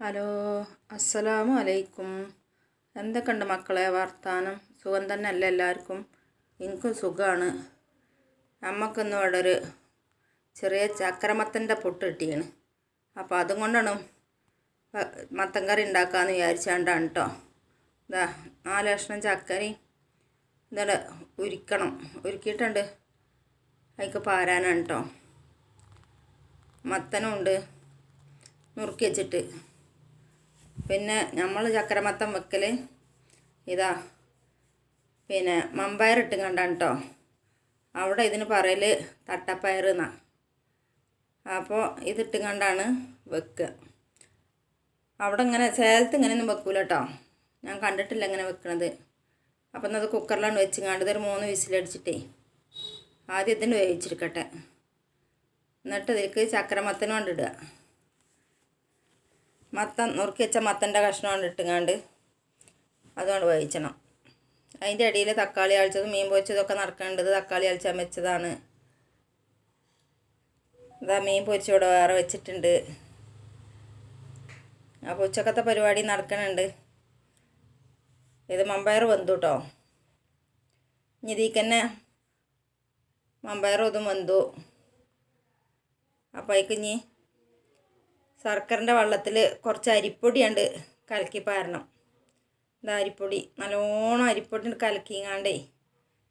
Hello അസ്സലാമു അലൈക്കും. എന്തൊക്കെയുണ്ട് മക്കളെ വർത്താനം? സുഖം തന്നെ അല്ല എല്ലാവർക്കും? എനിക്കും സുഖമാണ് നമുക്കിന്ന് ഇവിടെ ഒരു ചെറിയ ചക്രമത്തന്റെ പൊട്ട് കിട്ടിയാണ്. അപ്പോൾ അതും കൊണ്ടാണ് മത്തൻ കറി ഉണ്ടാക്കാമെന്ന് വിചാരിച്ചാണ്ടാണ് കേട്ടോ ഇതാ നാല് കഷ്ണം ചക്കരി ഇതോടെ ഉരുക്കണം. ഉരുക്കിയിട്ടുണ്ട്. അതിക്ക് പാരാനാണ് കേട്ടോ മത്തനും ഉണ്ട് നുറുക്കി വെച്ചിട്ട്. പിന്നെ നമ്മൾ ചക്കരമത്തം വെക്കൽ. ഇതാ. പിന്നെ മമ്പയർ ഇട്ടും കണ്ടാണ് കേട്ടോ അവിടെ ഇതിന് പറയൽ തട്ടപ്പയർ എന്നാ. അപ്പോൾ ഇതിട്ടും കണ്ടാണ് വെക്കുക. അവിടെ ഇങ്ങനെ ചേലത്ത് ഇങ്ങനെയൊന്നും വെക്കൂല കേട്ടോ ഞാൻ കണ്ടിട്ടില്ല ഇങ്ങനെ വെക്കണത്. അപ്പം എന്നത് കുക്കറിലാണ് വെച്ചിങ്ങാണ്ട്. ഇതൊരു മൂന്ന് വിസിലടിച്ചിട്ടേ ആദ്യം ഇതിന് വേവിച്ചെടുക്കട്ടെ എന്നിട്ട് ഇതിലേക്ക് ചക്കരമത്തനും കൊണ്ടിടുക മത്തൻ നുറുക്കി വെച്ച മത്തന്റെ കഷ്ണം കൊണ്ട് ഇട്ടുങ്ങാണ്ട് അതുകൊണ്ട് വേവിച്ചണം. അതിന്റെ ഇടയിൽ തക്കാളി അഴിച്ചതും മീൻ പൊരിച്ചതൊക്കെ നടക്കേണ്ടത് തക്കാളി അഴിച്ചാൻ വെച്ചതാണ് ഇതാ മീൻ പൊരിച്ചിവിടെ വേറെ വെച്ചിട്ടുണ്ട്. അപ്പോൾ ഉച്ചക്കത്തെ പരിപാടി നടക്കണുണ്ട്. ഇത് മമ്പയർ വെന്തു കേട്ടോ ഇനി ഇതും വെന്തു. അപ്പോൾ അതിക്ക് ശർക്കരന്റെ വെള്ളത്തിൽ കുറച്ച് അരിപ്പൊടി ഉണ്ട് കലക്കി പാരണം. ഇത് അരിപ്പൊടി. നല്ലോണം അരിപ്പൊടി കലക്കിങ്ങാണ്ടേ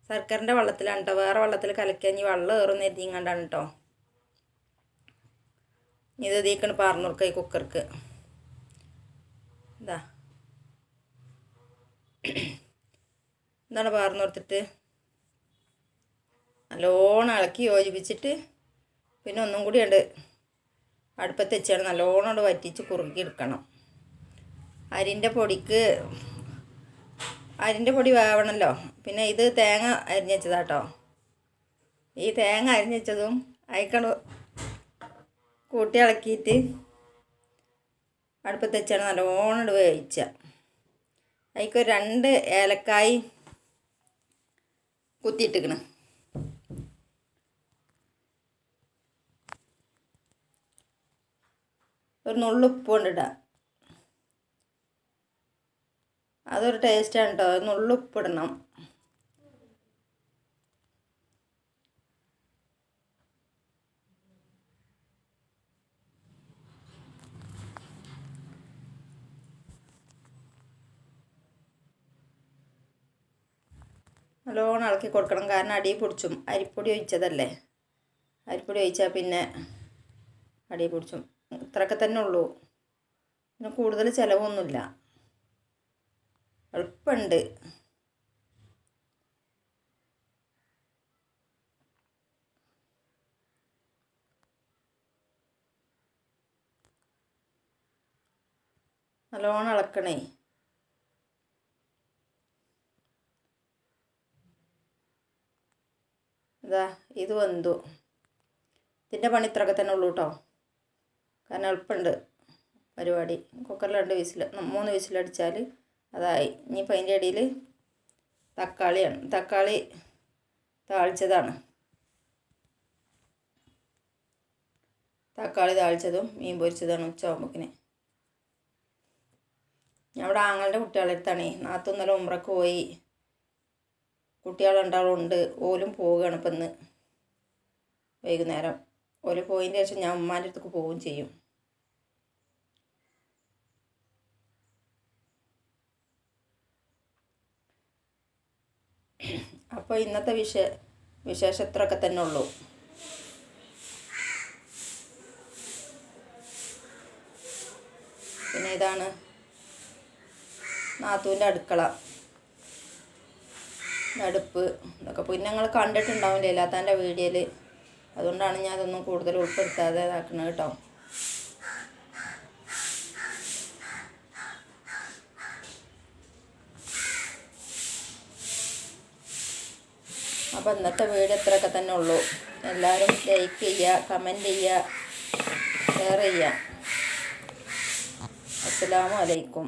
ശർക്കരന്റെ വെള്ളത്തിലാണ് കേട്ടോ വേറെ വെള്ളത്തിൽ കലക്കിയാൽ വെള്ളം ഏറുന്ന എത്തിങ്ങാണ്ടാണ് കേട്ടോ ഇത് തീക്കണ് പറഞ്ഞു ഈ കുക്കർക്ക്. ഇതാ. എന്താണ് പറഞ്ഞു കൊടുത്തിട്ട് നല്ലോണം ഇളക്കി യോജിപ്പിച്ചിട്ട് പിന്നെ ഒന്നും കൂടി ഉണ്ട് അടുപ്പത്ത് വെച്ചാണ് നല്ലോണം വറ്റിച്ച് കുറുക്കി എടുക്കണം. അരിന്റെ പൊടിക്ക് അരിന്റെ പൊടി വേവണമല്ലോ പിന്നെ ഇത് തേങ്ങ അരിഞ്ഞ് വെച്ചതാട്ടോ. ഈ തേങ്ങ അരിഞ്ഞ് വെച്ചതും അയക്കണ കൂട്ടി ഇളക്കിയിട്ട് അടുപ്പത്ത് വെച്ചാണ് നല്ലോണം വേവിച്ച. അതിക്ക് ഒരു രണ്ട് ഏലക്കായി കുത്തിയിട്ടിക്കണ് ഒരു നുള്ളുപ്പ് കൊണ്ടിടാം അതൊരു ടേസ്റ്റാണ് കേട്ടോ നുള്ളുപ്പിടണം. നല്ലോണം ഇളക്കി കൊടുക്കണം. കാരണം അടി പിടിച്ചും. അരിപ്പൊടി ഒഴിച്ചതല്ലേ? അരിപ്പൊടി ഒഴിച്ചാൽ പിന്നെ അടി പിടിച്ചും. ഇത്രയൊക്കെ തന്നെ ഉള്ളൂ. പിന്നെ കൂടുതൽ ചിലവൊന്നുമില്ല. എളുപ്പമുണ്ട്. നല്ലോണം ഇളക്കണേ. ഇതാ ഇത് വെന്തു ഇതിന്റെ പണി ഇത്രയൊക്കെ തന്നെ ഉള്ളൂ കേട്ടോ. കാരണം എളുപ്പമുണ്ട് പരിപാടി. കുക്കറിൽ രണ്ട് വിസിൽ മൂന്ന് വിസിലടിച്ചാൽ അതായി. ഇനിയിപ്പോൾ അതിന്റെ ഇടയിൽ തക്കാളിയാണ്. തക്കാളി താളിച്ചതാണ്. തക്കാളി താളിച്ചതും മീൻ പൊരിച്ചതാണ് ഉച്ചയാകുമ്പോക്കിന് ഇവിടെ ആങ്ങളുടെ കുട്ടികളുടെ നാത്തു ഇന്നലെ ഉമ്രക്ക് പോയി. കുട്ടികളുണ്ടാവും ഉണ്ട്. ഓലും പോവുകയാണ് ഇപ്പം ഇന്ന് വൈകുന്നേരം. ഓൽ പോയിന്റ് ശേഷം ഞാൻ ഉമ്മാന്റെ അടുത്തേക്ക് പോവുകയും ചെയ്യും. അപ്പോൾ ഇന്നത്തെ വിശ വിശേഷത്രൊക്കെ തന്നെ ഉള്ളൂ. പിന്നെ ഇതാണ് നാത്തൂന്റെ അടുക്കള. അടുപ്പ് ഇതൊക്കെ. പിന്നെ ഞങ്ങൾ കണ്ടിട്ടുണ്ടാവില്ല ഇല്ലാത്തന്റെ വീഡിയോയിൽ അതുകൊണ്ടാണ് ഞാൻ അതൊന്നും കൂടുതൽ ഉൾപ്പെടുത്താതെ ഇതാക്കുന്നത് കേട്ടോ. അപ്പോൾ ഇന്നത്തെ വീഡിയോ ഇത്രയൊക്കെ തന്നെ ഉള്ളൂ. എല്ലാവരും ലൈക്ക് ചെയ്യുക കമന്റ് ചെയ്യുക ഷെയർ ചെയ്യുക. അസ്സലാമു അലൈക്കും.